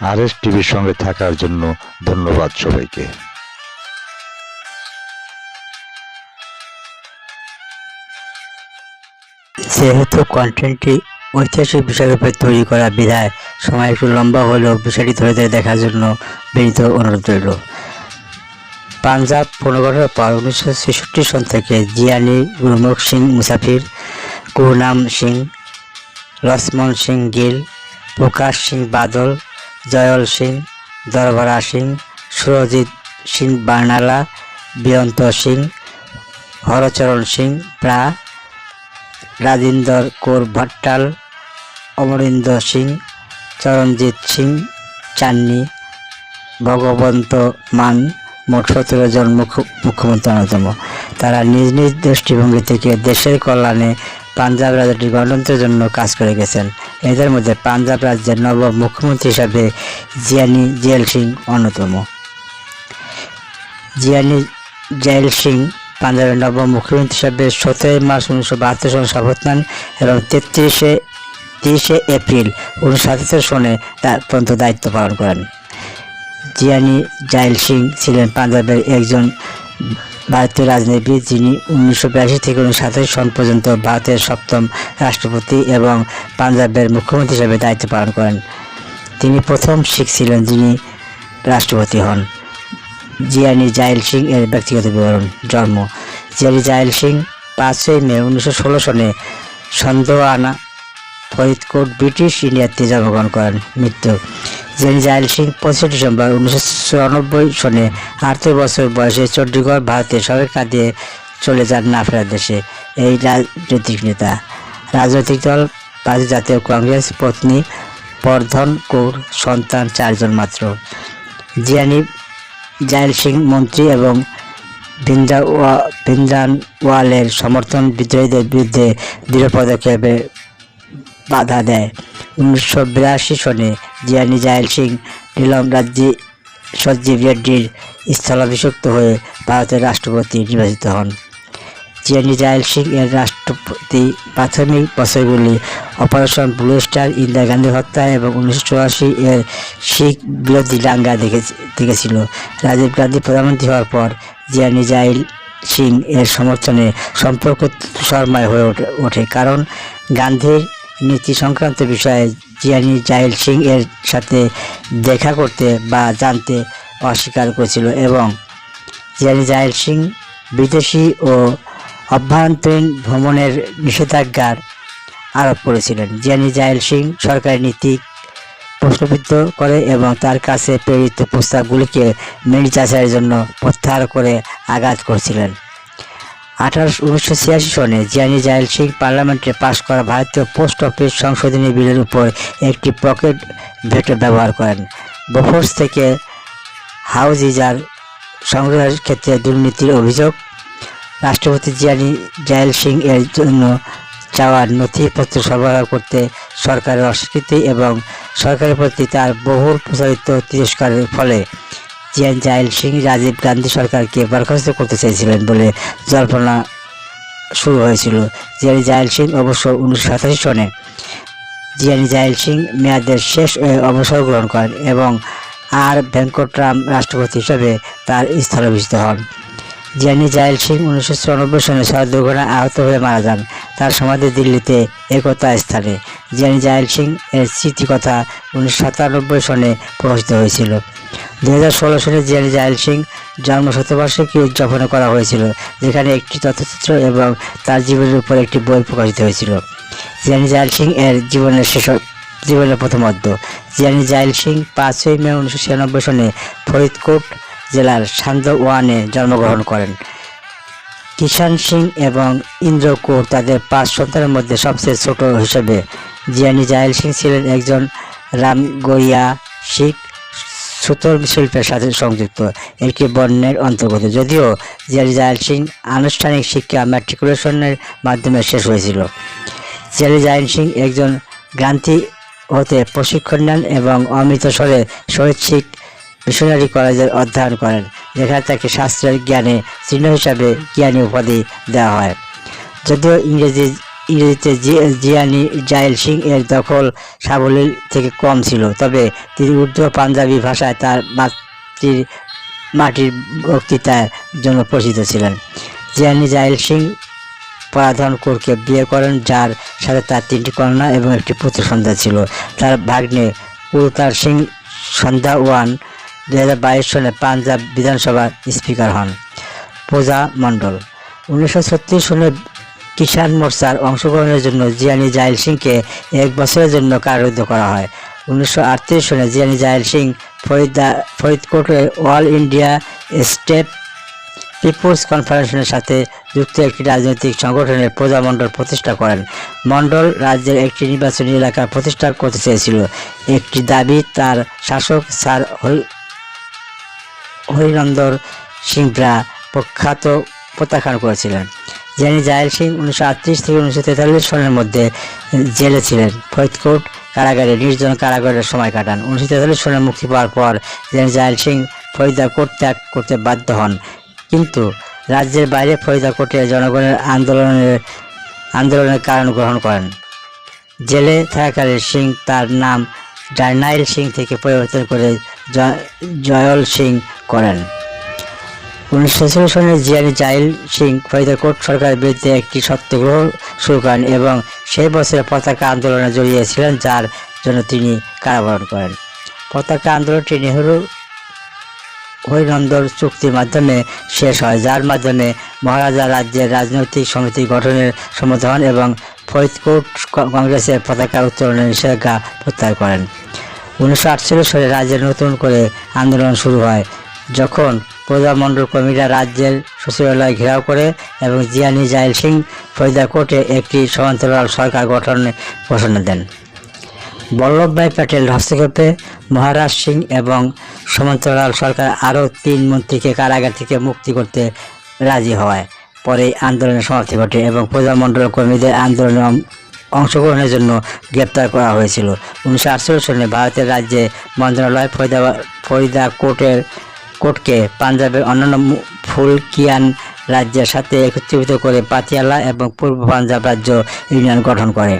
আর S টিভির সঙ্গে থাকার জন্য ধন্যবাদ সবাইকে। যেহেতু কন্টেন্টটি ঐতিহাসিক বিষয়ের উপর তৈরি করা বিধায় সময় একটু লম্বা হলেও বিষয়টি ধরে ধরে দেখার জন্য বিনীত অনুরোধ রইল। পাঞ্জাব পুনর্গঠনের পর উনিশশো ছেষট্টি সন থেকে জিয়ানি গুরমুখ সিং, মুসাফির, গুরনাম সিং লক্ষ্মণ সিং গিল, প্রকাশ সিং বাদল জয়ল সিং, দরবারা সিং, সুরজিৎ সিং, বার্নালা, বিয়ন্ত সিং, হরচরণ সিং, প্রা, রাজেন্দর কৌর ভট্টাল অমরিন্দর সিং, চরণজিৎ সিং, চান্নি, ভগবন্ত মান, মোট সতেরো জন মুখ্য- মুখ্যমন্ত্রী অন্যতম। তারা নিজ নিজ দৃষ্টিভঙ্গি থেকে দেশের কল্যাণে পাঞ্জাব রাজ্যটি গণতন্ত্রের জন্য কাজ করে গেছেন। এদের মধ্যে পাঞ্জাব রাজ্যের নব মুখ্যমন্ত্রী হিসাবে জিয়ানি জেল সিং অন্যতম। জিয়ানি জেল সিং পাঞ্জাবের নবম মুখ্যমন্ত্রী হিসাবে সতেরোই মার্চ উনিশশো বাহাত্তর সনে শপথ নেন এবং তেত্রিশে, তিরিশে এপ্রিল উনিশশো সাতাত্তর সনে তার পর্যন্ত দায়িত্ব পালন করেন। জিয়ানি জাইল সিং ছিলেন পাঞ্জাবের একজন ভারতীয় রাজনীতিবিদ যিনি উনিশশো বিরাশি থেকে উনিশশো সাতাশি সন পর্যন্ত ভারতের সপ্তম রাষ্ট্রপতি এবং পাঞ্জাবের মুখ্যমন্ত্রী হিসেবে দায়িত্ব পালন করেন। তিনি প্রথম শিখ ছিলেন যিনি রাষ্ট্রপতি হন। জিয়ানি জাইল সিং এর ব্যক্তিগত বিবরণ, জন্ম। জিয়ানি জাইল সিং পাঁচই মে উনিশশো ষোলো সনে সন্দোয়ানা ফরিদকোট, ব্রিটিশ ইন্ডিয়াতে জন্মগ্রহণ করেন। মৃত্যু জাইল সিং পঁচিশে ডিসেম্বর উনিশশো চুরানব্বই সনে আটত্রিশ বছর বয়সে চণ্ডীগড়, ভারতের সবাই কাঁদিয়ে চলে যান নাফরার দেশে। এই রাজনৈতিক নেতা। রাজনৈতিক দল ভারতীয় জাতীয় কংগ্রেস, পত্নী বর্ধন কৌর, সন্তান চারজন মাত্র। জিয়ানি, জাইল সিং মন্ত্রী এবং ভিন্দাওয়া ভিন্দানওয়ালের সমর্থন বিদ্রোহীদের বিরুদ্ধে দৃঢ় পদক্ষেপে বাধা দেয়। উনিশশো বিরাশি সনে জিয়ানি জাইল সিং নীলম রাজ্যে সঞ্জীব রেড্ডির স্থলাভিষিক্ত হয়ে ভারতের রাষ্ট্রপতি নির্বাচিত হন। জিয়ানি জাইল সিং এর রাষ্ট্রপতি প্রাথমিক বছরগুলি operation blue star, Indira Gandhi হত্যা এবং উনিশশো চুরাশি এর শিখ বিরোধী দাঙ্গা দেখে, দেখেছিল। রাজীব গান্ধী প্রধানমন্ত্রী হওয়ার পর জিয়ানি জাইল সিং এর সমর্থনে সম্পর্ক শর্মায় হয়ে ওঠে। কারণ গান্ধীর নীতি সংক্রান্ত বিষয়ে জিয়ানি জাইল সিং এর সাথে দেখা করতে বা জানতে অস্বীকার করেছিল এবং জিয়ানি জাইল সিং বিদেশি ও অভ্যন্তরীণ ভ্রমণের নিষেধাজ্ঞার আরোপ করেছিলেন। জিয়ানি জাইল সিং সরকারি নীতি প্রশ্নবিদ্ধ করে এবং তার কাছে প্রেরিত প্রস্তাবগুলিকে মেনে যাচাইয়ের জন্য প্রত্যাহার করে আঘাত করেছিলেন। আঠারোশো উনিশশো ছিয়াশি সনে জিয়ানি জাইল সিং পার্লামেন্টে পাশ করা ভারতীয় পোস্ট অফিস সংশোধনী বিলের উপর একটি পকেট ভেটো ব্যবহার করেন। বোফোর্স থেকে হাউস ইজার সংগ্রহের ক্ষেত্রে দুর্নীতির অভিযোগ। রাষ্ট্রপতি জিয়ানি জাইল সিং এর জন্য চাওয়ার নথিপত্র সরবরাহ করতে সরকারের অস্বীকৃতি এবং সরকারের প্রতি তার বহুল প্রচারিত তিরস্কারের ফলে জিয়ান জাইল সিং, রাজীব গান্ধী সরকারকে বরখাস্ত করতে চেয়েছিলেন বলে জল্পনা শুরু হয়েছিল। জিয়ানি জাইল সিং অবশ্য উনিশশো সাতাশি সনে জিয়ানি জাইল সিং মেয়াদের শেষ অবসর গ্রহণ করেন এবং আর ভেঙ্কটরাম রাষ্ট্রপতি হিসেবে তার স্থলাভিষিক্ত হন। জিয়ানি জাইল সিং উনিশশো চুরানব্বই সনে সড়ক দুর্ঘটনায় আহত হয়ে মারা যান। তার সমাধি দিল্লিতে একতা স্থানে। জিয়ানি জাইল সিং এর স্মৃতিকথা উনিশশো সাতানব্বই সনে প্রকাশিত হয়েছিল। দু হাজার ষোলো সালে জিয়ানি জাইল সিং জন্ম শতবার্ষিকী উদযাপন করা হয়েছিল, যেখানে একটি তথ্যচিত্র এবং তার জীবনের উপর একটি বই প্রকাশিত হয়েছিল। জিয়ানি জাইল সিং এর জীবনের শেষ জীবনের প্রথম অধ্যায়। জিয়ানি জাইল সিং পাঁচই মে উনিশশো ছিয়ানব্বই সনে ফরিদকোট জেলার সান্দওয়ানে জন্মগ্রহণ করেন। কিষান সিং এবং ইন্দ্র কৌর তাদের পাঁচ সন্তানের মধ্যে সবচেয়ে ছোট হিসেবে। জিয়ানি জাইল সিং ছিলেন একজন রামগইয়া শিখ সুতোর শিল্পের সাথে সংযুক্ত একটি বর্ণের অন্তর্গত। যদিও জিয়ালি সিং আনুষ্ঠানিক শিক্ষা ম্যাট্রিকুলেশনের মাধ্যমে শেষ হয়েছিল। জিয়ালি সিং একজন গ্রান্তি হতে প্রশিক্ষণ নেন এবং অমৃতসরে শহীদ শিখ মিশনারি কলেজের অধ্যয়ন করেন, যেখানে তাকে শাস্ত্রের জ্ঞানে চিহ্ন হিসাবে জ্ঞানী উপাধি দেওয়া হয়। যদিও ইংরেজি ইংরেজিতে জিয়ানি জাইল সিং এর দখল সাবলীল থেকে কম ছিল, তবে তিনি উর্দু পাঞ্জাবি ভাষায় তার মাতৃ, মাটির বক্তৃতার জন্য পরিচিত ছিলেন। জিয়ানি জাইল সিং পরাধন কৌরকে বিয়ে করেন, যার সাথে তার তিনটি কন্যা এবং একটি পুত্র সন্তান ছিল। তার ভাগ্নে উলতার সিং সন্ধ্যা ওয়ান দু হাজার বাইশ সালে পাঞ্জাব বিধানসভার স্পিকার হন। পূজা মণ্ডল। উনিশশো ছত্রিশ সালে কিষাণ মোর্চার অংশগ্রহণের জন্য জিয়ানি জাইল সিংকে এক বছরের জন্য কারারুদ্ধ করা হয়। উনিশশো সালে জিয়ানি জাইল সিং ফরিদা ফরিদকোটে অল ইন্ডিয়া স্টেট পিপুলস কনফারেন্সের সাথে যুক্ত একটি রাজনৈতিক সংগঠনের প্রজামণ্ডল প্রতিষ্ঠা করেন। মণ্ডল রাজ্যের একটি নির্বাচনী এলাকা প্রতিষ্ঠা করতে চেয়েছিল। একটি দাবি তার শাসক স্যার হরি- হরিনন্দর সিংরা প্রখ্যাত প্রত্যাখ্যান করেছিলেন। জেনি জাহেল সিং উনিশশো আটত্রিশ থেকে উনিশশো তেতাল্লিশ সনের মধ্যে জেলে ছিলেন। ফরিদকোট কারাগারে নির্জন কারাগারে সময় কাটান। উনিশশো তেতাল্লিশ সনে মুক্তি পাওয়ার পর জেনি জাহেল সিং ফরিদাকোট ত্যাগ করতে বাধ্য হন। কিন্তু রাজ্যের বাইরে ফরিদাকোটে জনগণের আন্দোলনের আন্দোলনের কারণ গ্রহণ করেন। জেলে থাকাকালে সিং তার নাম জার্নাইল সিং থেকে পরিবর্তন করে জয়ল সিং করেন। উনিশশো সালে জিয়ানি জাইল সিং ফরিদাকোট সরকারের বিরুদ্ধে একটি সত্যগ্রহ শুরু করেন এবং সেই বছরে পতাকা আন্দোলনে জড়িয়েছিলেন, যার জন্য তিনি কারাবরণ করেন। পতাকা আন্দোলনটি নেহরু হরিনন্দর চুক্তির মাধ্যমে শেষ হয়, যার মাধ্যমে মহারাজা রাজ্যের রাজনৈতিক সমিতি গঠনের সম্মত হন এবং ফরিদকোট কংগ্রেসের পতাকা উত্তোলনের নিষেধাজ্ঞা প্রত্যাহার করেন। উনিশশো আটচল্লিশ সালে রাজ্যে নতুন করে আন্দোলন শুরু হয়। যখন প্রজামণ্ডল কর্মীরা রাজ্যের সচিবালয় ঘেরাও করে এবং জিয়ানি জাইল সিং ফরিদাকোটে একটি সমান্তরাল সরকার গঠনের ঘোষণা দেন। বল্লভভাই প্যাটেল হস্তক্ষেপে মহারাজ সিং এবং সমান্তরাল সরকার আরও তিন মন্ত্রীকে কারাগার থেকে মুক্তি করতে রাজি হওয়ায়। পরে আন্দোলনের সমাপ্তি ঘটে এবং প্রজামণ্ডল কর্মীদের আন্দোলনে অংশগ্রহণের জন্য গ্রেপ্তার করা হয়েছিল। উনিশশো আটচল্লিশ সালে ভারতের রাজ্যে মন্ত্রণালয় ফরিদা ফরিদা কোর্টের কোর্টকে পাঞ্জাবের অন্যান্য ফুলকিয়ান রাজ্যের সাথে একত্রিত করে পাতিয়ালা এবং পূর্ব পাঞ্জাব রাজ্য ইউনিয়ন গঠন করে।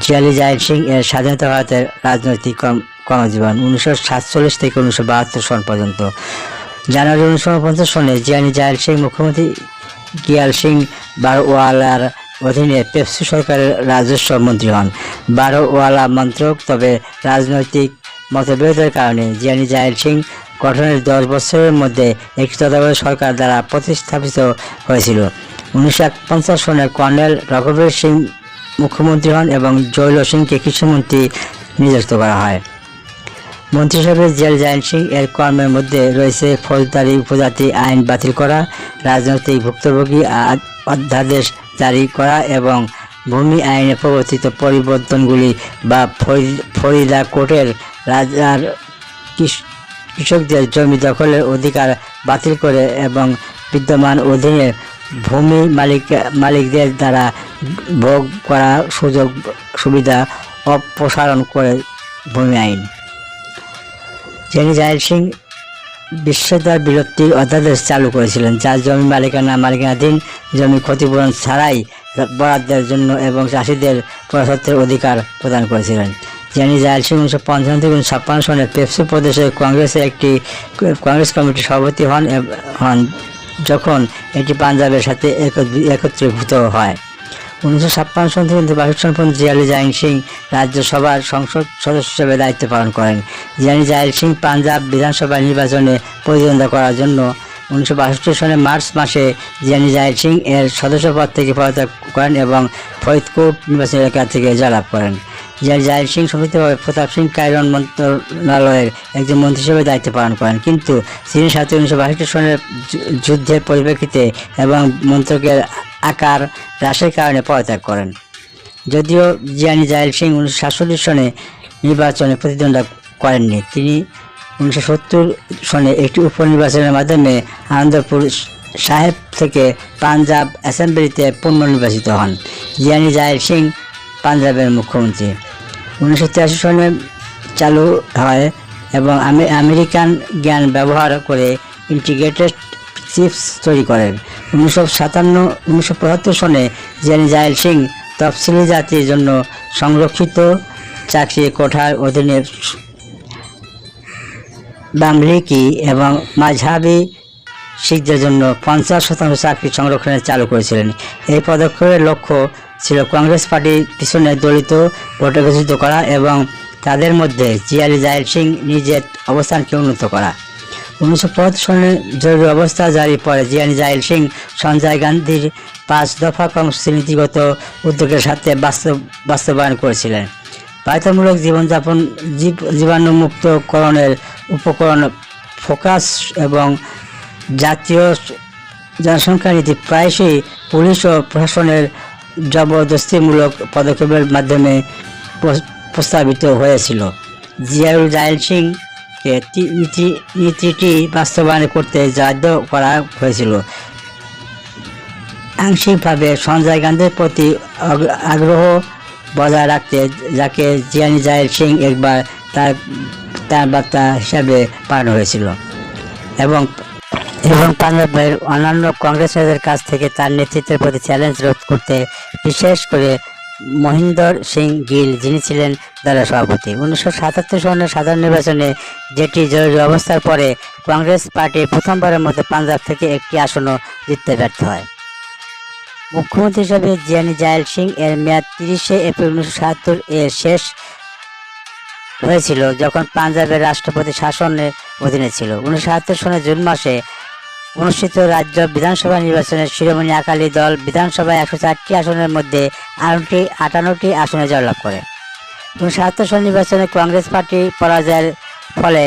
জিয়ালি জাহির সিং এর স্বাধীনতা ভারতের রাজনৈতিক কর্ম- কর্মজীবন উনিশশো সাতচল্লিশ থেকে উনিশশো বাহাত্তর সন পর্যন্ত। জানুয়ারি উনিশশো উনপঞ্চাশ সনে জিয়ানি জাহির সিং মুখ্যমন্ত্রী গিয়াল সিং বারোয়ালার অধীনে পেপসি সরকারের রাজস্ব মন্ত্রী হন। বারোওয়ালা মন্ত্রক তবে রাজনৈতিক মতবিরোধের কারণে জিয়ানি জাহির সিং গঠনের দশ বছরের মধ্যে একটি তত্ত্বাবধায়ক সরকার দ্বারা প্রতিস্থাপিত হয়েছিল। উনিশশো পঞ্চাশ সনে কর্নেল রঘুবীর সিং মুখ্যমন্ত্রী হন এবং জৈল সিংকে কৃষিমন্ত্রী নিযুক্ত করা হয়। মন্ত্রী হিসেবে জেল জায়ন সিং এর কর্মের মধ্যে রয়েছে ফৌজদারি, উপজাতি আইন বাতিল করা, রাজনৈতিক ভুক্তভোগী অধ্যাদেশ জারি করা এবং ভূমি আইনে প্রবর্তিত পরিবর্তনগুলি বা ফরি- ফরিদা কোর্টের রাজার কৃষ- কৃষকদের জমি দখলের অধিকার বাতিল করে এবং বিদ্যমান অধীনে ভূমি মালিক মালিকদের দ্বারা ভোগ করা সুযোগ সুবিধা অপসারণ করে ভূমি আইন। জেনি জাহির সিং বিশ্বদার বিরক্তির অধ্যাদেশ চালু করেছিলেন যা জমি মালিকানা মালিকানাধীন জমি ক্ষতিপূরণ ছাড়াই বরাদ্দের জন্য এবং চাষিদের প্রজাতন্ত্রের অধিকার প্রদান করেছিলেন। জেনি জাহির সিং উনিশশো পঞ্চান্ন থেকে উনিশশো ছাপ্পান্ন সনে পেপসি প্রদেশের কংগ্রেসের একটি কংগ্রেস কমিটির সভাপতি হন হন যখন এটি পাঞ্জাবের সাথে একত্রি- একত্রীভূত হয়। উনিশশো ছাপ্পান্ন সন থেকে উনিশশো বাষট্টি সন পর্যন্ত জিয়ালি জাহিন সিং রাজ্যসভার সংসদ সদস্য হিসেবে দায়িত্ব পালন করেন। জিয়ানি জাহির সিং পাঞ্জাব বিধানসভা নির্বাচনে প্রতিদ্বন্দ্বিতা করার জন্য উনিশশো বাষট্টি সনে মার্চ মাসে জিয়ানি জাহির সিং এর সদস্য পদ থেকে পদত্যাগ করেন এবং ফরিদকোট নির্বাচনী এলাকা থেকে জয়লাভ করেন। জিয়ানি জাহির সিং সংক্ষিপ্তভাবে প্রতাপ সিং কাইরন মন্ত্রণালয়ের একজন মন্ত্রী হিসেবে দায়িত্ব পালন করেন। কিন্তু চীনের সাথে উনিশশো বাষট্টি সনের যুদ্ধের পরিপ্রেক্ষিতে এবং মন্ত্রকের আকার হ্রাসের কারণে পদত্যাগ করেন। যদিও জিয়ানি জাহিল সিং উনিশশো সাতচল্লিশ সনে নির্বাচনে প্রতিদ্বন্দ্বিতা করেননি, তিনি উনিশশো সত্তর সনে একটি উপনির্বাচনের মাধ্যমে আনন্দপুর সাহেব থেকে পাঞ্জাব অ্যাসেম্বলিতে পুনর্নির্বাচিত হন। জিয়ানি জাহির সিং পাঞ্জাবের মুখ্যমন্ত্রী। উনিশশো তিরাশি সনে চালু হয় এবং আমেরিকান জ্ঞান ব্যবহার করে ইন্টিগ্রেটেড চিপস তৈরি করেন উনিশশো সাতান্ন, উনিশশো পঁচাত্তর সনে জিয়ানি জাহির সিং তফসিলি জাতির জন্য সংরক্ষিত চাকরি কোঠার অধীনে বামলিকি এবং মাঝহাবি শিখদের জন্য পঞ্চাশ শতাংশ চাকরি সংরক্ষণের চালু করেছিলেন। এই পদক্ষেপের লক্ষ্য ছিল কংগ্রেস পার্টির পিছনে দলিত ভোটে ঘোষিত করা এবং তাদের মধ্যে জিয়ালি জাহির সিং নিজের অবস্থানকে উন্নত করা। উনিশশো পঁচাত্তর সনে জরুরি অবস্থা জারি পরে জিয়ানি জাহির সিং সঞ্জয় গান্ধীর পাঁচ দফা কর্মসূচি নীতিগত উদ্যোগের সাথে বাস্তব, বাস্তবায়ন করেছিলেন। বাধ্যতামূলক জীবনযাপন, জীব, জীবাণুমুক্তকরণের উপকরণ ফোকাস এবং জাতীয় জনসংখ্যা নীতি প্রায়শই পুলিশ ও প্রশাসনের জবরদস্তিমূলক পদক্ষেপের মাধ্যমে প্রস্তাবিত হয়েছিল। জিয়াউল জাহিল সিংকে নীতিটি বাস্তবায়ন করতে বাধ্য করা হয়েছিল। আংশিকভাবে সঞ্জয় গান্ধীর প্রতি আগ্রহ বজায় রাখতে যাকে জিয়ানি জাহির সিং একবার তার তার বার্তা হিসাবে পাঠানো হয়েছিল। এবং এবং পাঞ্জাবের অন্যান্য কংগ্রেস নেতাদের কাছ থেকে তার নেতৃত্বের প্রতি চ্যালেঞ্জ রোধ করতে বিশেষ করে মহিন্দর সিং গিল, যিনি ছিলেন দলের সভাপতি। উনিশশো সাতাত্তর সনের সাধারণ নির্বাচনে যেটি জরুরি অবস্থার পরে কংগ্রেস পার্টি প্রথমবারের মতো পাঞ্জাব থেকে একটি আসনও জিততে ব্যর্থ হয়। মুখ্যমন্ত্রী হিসাবে জিয়ানি জায়াল সিং এর মেয়াদ তিরিশে এপ্রিল উনিশশো সাতাত্তর এর শেষ হয়েছিল, যখন পাঞ্জাবের রাষ্ট্রপতি শাসনের অধীনে ছিল। উনিশশো সাতাত্তর সনের জুন মাসে অনুষ্ঠিত রাজ্য বিধানসভা নির্বাচনে শিরোমণি আকালি দল বিধানসভায় একশো চারটি আসনের মধ্যে আটটি আটান্নটি আসনে জয়লাভ করে। উনিশশো সন নির্বাচনে কংগ্রেস পার্টি পরাজয়ের ফলে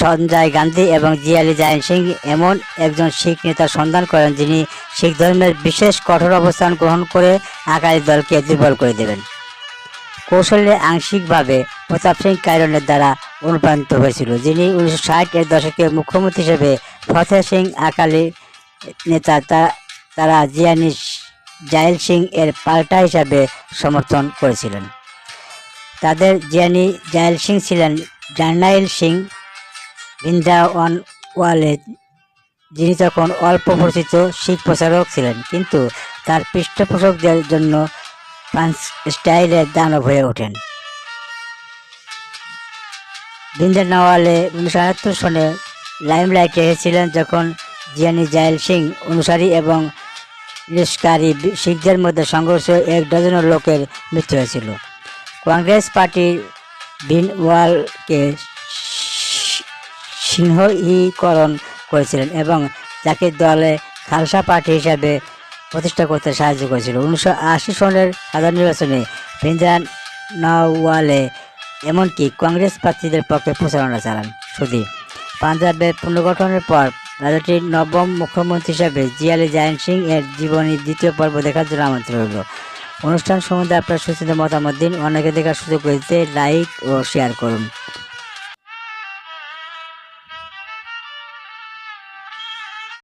সঞ্জয় গান্ধী এবং জিয়ালি জাইন সিং এমন একজন শিখ নেতার সন্ধান করেন যিনি শিখ ধর্মের বিশেষ কঠোর অবস্থান গ্রহণ করে আকালি দলকে দুর্বল করে দেবেন। কৌশলে আংশিকভাবে প্রতাপ সিং কাইরনের দ্বারা অনুপ্রাণিত হয়েছিল, যিনি উনিশশো ষাট এর দশকে মুখ্যমন্ত্রী হিসেবে ফতেহ সিং আকালি নেতা তারা জিয়ানি জাইল সিং এর পাল্টা হিসাবে সমর্থন করেছিলেন। তাদের জিয়ানি জাইল সিং ছিলেন জার্নাইল সিং বৃন্দাওয়ান ওয়ালে, যিনি তখন অল্প পরিচিত শিখ প্রচারক ছিলেন, কিন্তু তার পৃষ্ঠপোষকদের জন্য পাঞ্চ স্টাইলের দানব হয়ে ওঠেন। বিন্দের নওয়ালে উনিশশো সনে লাইমলাইটে এসেছিলেন যখন জিয়ানি জাইল সিং অনুসারী এবং লস্কারি শিখদের মধ্যে সংঘর্ষ এক ডজনের লোকের মৃত্যু হয়েছিল। কংগ্রেস পার্টি ভিনওয়ালকে সিংহীকরণ করেছিলেন এবং তাকে দলে খালসা পার্টি হিসাবে প্রতিষ্ঠা করতে সাহায্য করেছিল। উনিশশো আশি সনের সাধারণ নির্বাচনে ভিন্দ্রান নওয়ালে এমনকি কংগ্রেস প্রার্থীদের পক্ষে প্রচারণা চালান। শুধু পাঞ্জাবের পুনর্গঠনের পর রাজ্যটির নবম মুখ্যমন্ত্রী হিসাবে জিয়ালি জায়ন সিং এর জীবনী দ্বিতীয় পর্ব দেখার জন্য আমন্ত্রণ হলো অনুষ্ঠান সম্বন্ধে আপনার সুচিত মতামত দিন, অনেকে দেখার সুযোগ হয়েছে লাইক ও শেয়ার করুন।